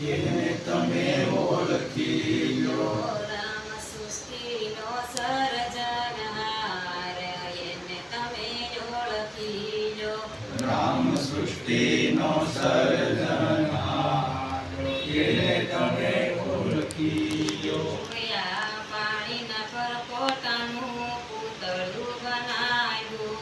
એને તમે ઓળખી લો રામ સૃષ્ટિનો સર્જનહાર એને તમે ઓળખી લો રામ સૃષ્ટિનો સર્જનહાર એને તમે ઓળખી લો પાણીના પર પોતાનું પૂતળું બનાવ્યું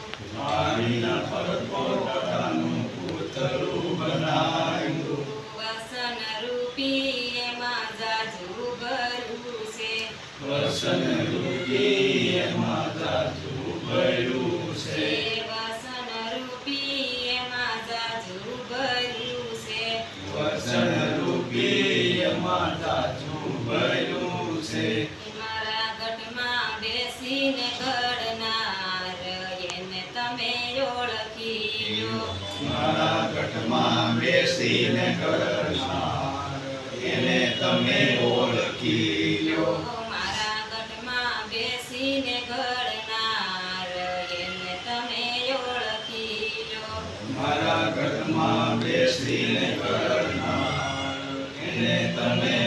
બેસીને ઘડનાર એને તમે ઓળખી લો મારા ગઢમાં બેસીને કરનાર એને તમે ઓળખી લો મારા ગઢમાં બેસીને ઘડનાર એને તમે ઓળખી લો મારા ગઢમાં બેસીને કરનાર એને તમે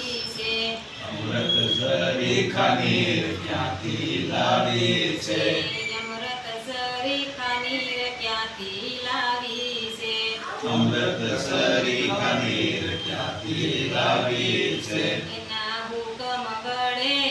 અમૃત ઝરીખા નીર ક્યાંથી લાવી છે અમૃત સરીખા નીર ક્યાંથી લાવી છે અમૃત ઝરીખા નીર ક્યાંથી લાવી છે ના હુકમ વડે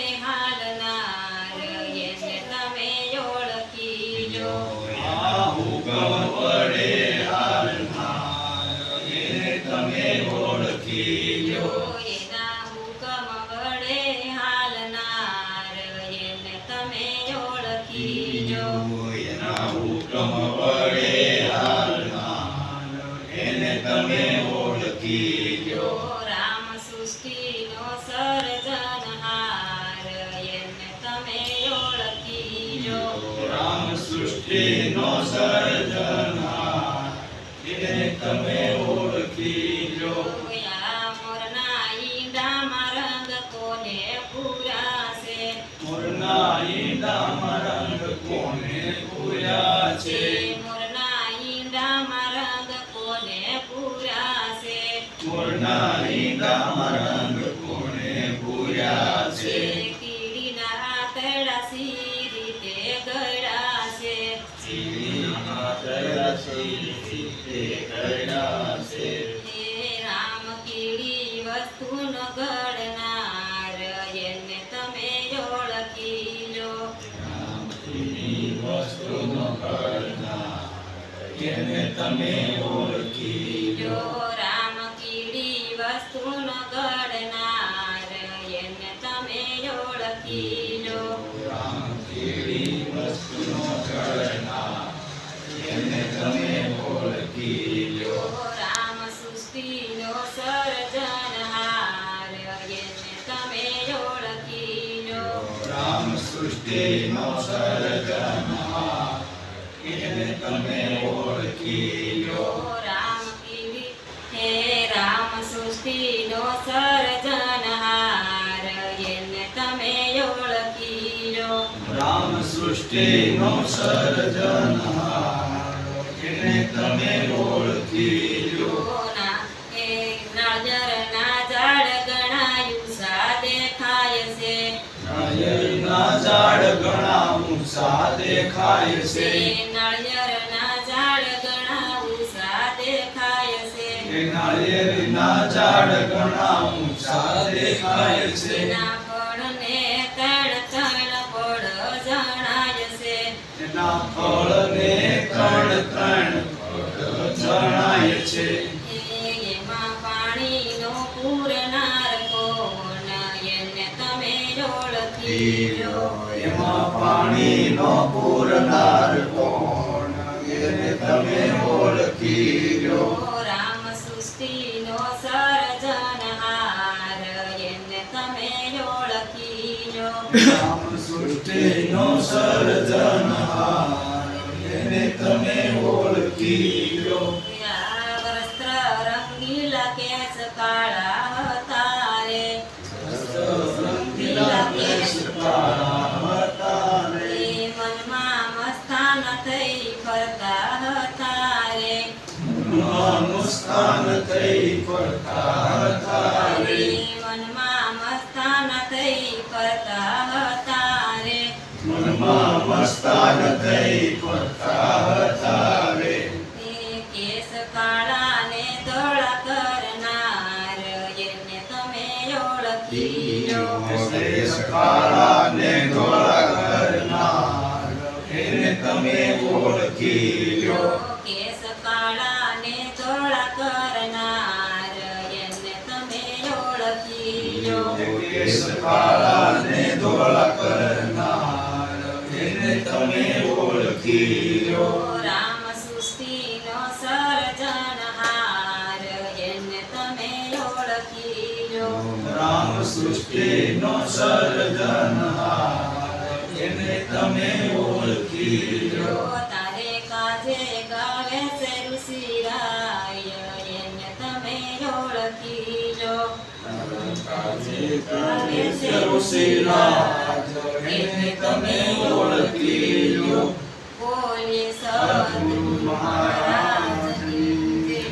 સૃષ્ટિનો સર્જનહાર એને તમે ઓળખી લો મોરના ઈંડામાં રંગ કોને પૂરાશે મોરના ઈંડામાં રંગ કોને પૂર્યા છે? મોરના ઈંડામાં રંગ કોને પૂરાશે મોરના ઈંડામાં રંગ તમે ઓળખી જો રામ કીડી વસ્તુનો તમે ઓળખી લો રામ કીડી હે રામ સૃષ્ટિનો સર્જનહાર એને તમે ઓળખી લો રામ સૃષ્ટિનો સર્જનહાર એને તમે ઓળખી લો ના હે નાળિયેરના ઝાડ ગણાયું સા દેખાય છે નાળિયેરના ઝાડ ઘણા ઊંચા દેખાય છે. નાળિયેરના ઝાડ ગણાવું સા દેખાય છે. નાળિયેરના ઝાડ ઘણા દેખાય છે. એના ફળને ત્રણ ત્રણ ફળ જણાય છે. ના ફળને ત્રણ ત્રણ ફળ જણાય છે. લો એમાં પાણીનો પૂરનાર કોણ? એને તમે ઓળખી ગયો રામ સૃષ્ટિનો સર્જનહાર એને તમે ઓળખી ગયો રામ સૃષ્ટિનો સર્જનહાર એને તમે ઓળખી લો ફરતા હતા રે મનમાં મુસ્કાન થઈ ફરતા હતા રે એ મનમાં મસ્તાન થઈ ફરતા હતા રે મનમાં મસ્તાન થઈ ફરતા હતા રે એ કેસ કાળા ને ધોળા કરનાર એને તમે ઓળખી લો કેશ કાળા ને ધોળા કરનાર એને તમે ઓળખી यो केस काळाने धोळा करणार यन्न तमे ओळखियो केस काळाने धोळा करणार यन्न तमे ओळखियो राम सृष्टीनो सर्जनहार यन्न तमे ओळखियो राम सृष्टीनो सर्जनहार यन्न तमे લો ગાવે છે ઋષિરાય એને તમે ઓળખી લો તારે ગાવે છે ઋષિરાય એને તમે ઓળખી લો બોલે સત